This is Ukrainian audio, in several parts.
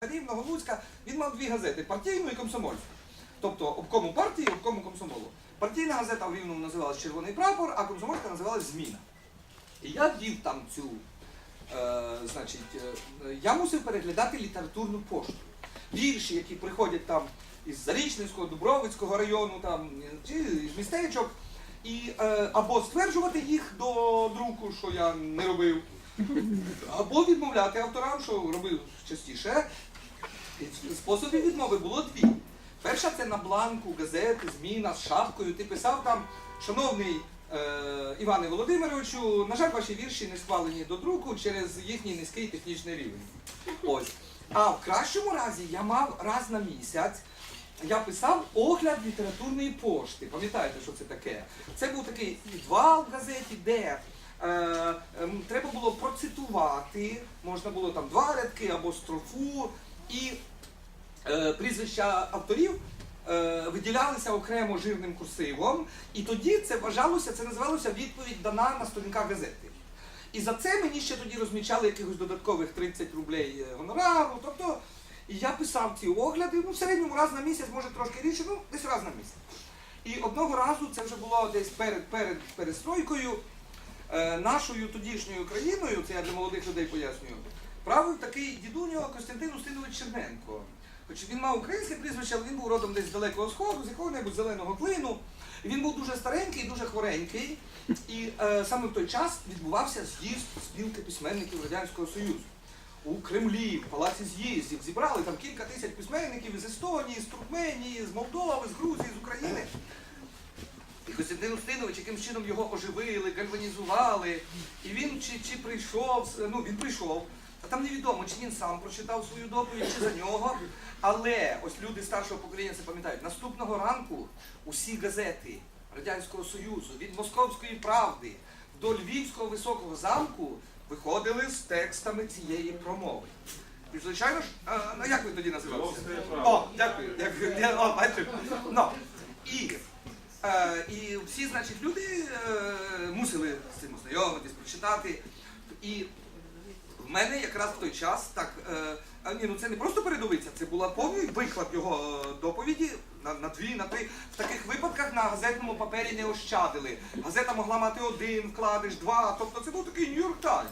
Рівного, Луцька, він мав дві газети партійну і комсомольську. Тобто обкому партії, обкому комсомолу. Партійна газета в Рівному називалась Червоний прапор, а комсомольська називалась Зміна. І я вів там цю, е, значить, е, я мусив переглядати літературну пошту. Вірші, які приходять там із Зарічненського, Дубровицького району, там, чи з містечок, і, е, або стверджувати їх до друку, що я не робив, або відмовляти авторам, що робив частіше. Способів відмови було дві. Перша це на бланку газети, зміна з шапкою. Ти писав там, шановний е, Іване Володимировичу, на жаль, ваші вірші не схвалені до друку через їхній низький технічний рівень. Ось. А в кращому разі я мав раз на місяць. Я писав огляд літературної пошти. Пам'ятаєте, що це таке? Це був такий підвал в газеті, де треба було процитувати, можна було там два рядки або строфу, і е, прізвища авторів е, виділялися окремо жирним курсивом, і тоді це вважалося, це називалося відповідь дана на сторінках газети. І за це мені ще тоді розмічали якихось додаткових 30 рублей е, гонорару. Тобто я писав ці огляди, ну в середньому раз на місяць, може трошки рідше, ну десь раз на місяць. І одного разу це вже було десь перед, перед перестройкою е, нашою тодішньою країною, це я для молодих людей пояснюю, правив такий дідуньо Костянтин Устинович Черненко. Хоч він мав українське прізвище, але він був родом десь з далекого сходу, з якого-небудь зеленого клину. І він був дуже старенький, дуже хворенький. І е, саме в той час відбувався з'їзд спілки письменників Радянського Союзу. У Кремлі, в палаці з'їздів, зібрали там кілька тисяч письменників з Естонії, з Туркменії, з Молдови, з Грузії, з України. І Костянтин Устинович якимсь чином його оживили, гальванізували. І він чи, чи прийшов, ну він прийшов. А там невідомо, чи він сам прочитав свою доповідь, чи за нього. Але ось люди старшого покоління це пам'ятають. Наступного ранку усі газети Радянського Союзу від Московської правди до Львівського високого замку виходили з текстами цієї промови. І звичайно ж, а, ну як ви тоді називалися? О, дякую, дякую. О, бачите. Ну, і, і всі, значить, люди е, мусили з цим ознайомитись, прочитати. І в мене якраз в той час так. Е, а, ні, ну це не просто передовиця, це була повний виклад його е, доповіді на, на дві, на три. В таких випадках на газетному папері не ощадили. Газета могла мати один вкладиш, два. Тобто це був такий Нью-Йорк Таймс.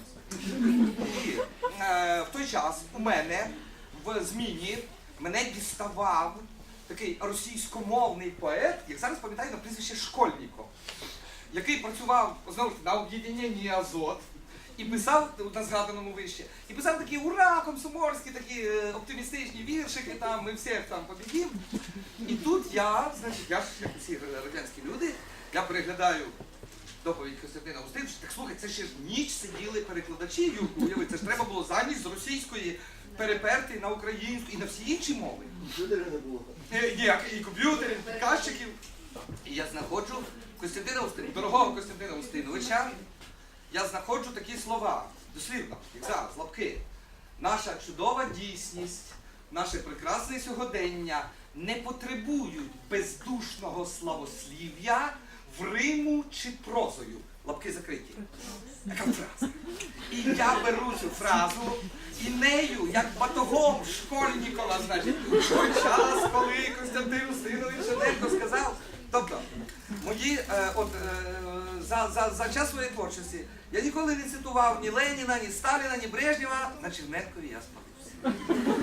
І е, в той час у мене в зміні мене діставав такий російськомовний поет, як зараз пам'ятаю на прізвище Школьніков, який працював знову на об'єднанні Азот. І писав на згаданому вище, і писав такі ура, комсомольські, такі е, оптимістичні віршики, там ми всіх там побідім. І тут я, значить, я ж як усі радянські люди, я переглядаю доповідь Костянтина Устиновича, так слухай, це ще ж ніч сиділи перекладачі, уяви, це ж треба було за ніч з російської переперти на українську і на всі інші мови. Комп'ютера не було. Е, Ні, і комп'ютерів, і казчиків. І я знаходжу Костянтина Устиновича, дорогого Костянтина Устиновича, я знаходжу такі слова, дослівно, як зараз, лапки. Наша чудова дійсність, наше прекрасне сьогодення не потребують бездушного славослів'я в Риму чи прозою. Лапки закриті. Яка фраза? І я беру цю фразу і нею, як батогом школьнікова, значить, той час, коли Костянтин Устинович Шевченко сказав. Тобто, мої, е, от, е, за, за, за час своєї творчості я ніколи не цитував ні Леніна, ні Сталіна, ні Брежнєва. На Черненкові я спалився.